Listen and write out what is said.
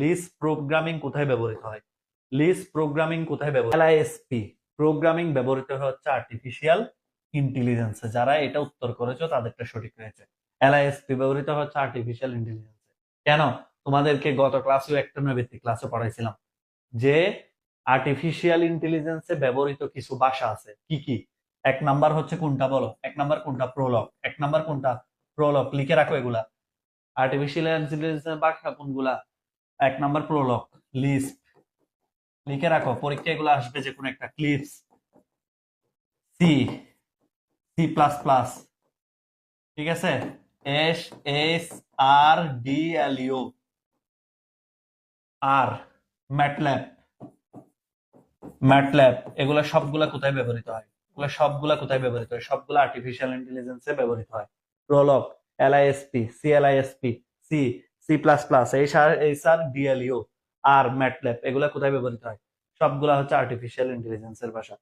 লিস programming কোথায় ব্যবহৃত হয়? লিস প্রোগ্রামিং কোথায় ব্যবহৃত এলআইএসপি প্রোগ্রামিং ব্যবহৃত হচ্ছে আর্টিফিশিয়াল ইন্টেলিজেন্সে যারা এটা উত্তর করেছ, তাদেরটা সঠিক হয়েছে। এলআইএসপি ব্যবহৃত হচ্ছে আর্টিফিশিয়াল ইন্টেলিজেন্সে কেন? তোমাদেরকে গত ক্লাসেও একটা নৈবেত্তিক ক্লাসে পড়াইছিলাম যে আর্টিফিশিয়াল ইন্টেলিজেন্সে ব্যবহৃত কিছু ভাষা আছে। কি কি? এক নাম্বার হচ্ছে কোনটা বলো? এক নাম্বার কোনটা প্রলগ এক নাম্বার কোনটা প্রলগ লিখে রাখো এগুলা। আর্টিফিশিয়াল ইন্টেলিজেন্সের ভাষা কোনগুলা? এক নাম্বার প্রলক লিস্ট লিখে রাখো পরীক্ষা এগুলো আসবে যে কোনো একটা clips C C plus plus ঠিক আছে? S S R D L U আর ম্যাটল্যাব ম্যাটল্যাব এগুলো সবগুলা কোথায় ব্যবহৃত হয়? এগুলো সবগুলা কোথায় ব্যবহৃত হয়? সবগুলো আর্টিফিশিয়াল ইন্টেলিজেন্সে ব্যবহৃত হয়। Prolog LISP C LISP C C plus plus H R H R DLU আর ম্যাটল্যাব এগুলো কোথায় ব্যবহৃত হয়? সবগুলা হচ্ছে আর্টিফিশিয়াল ইন্টেলিজেন্সের ভাষা।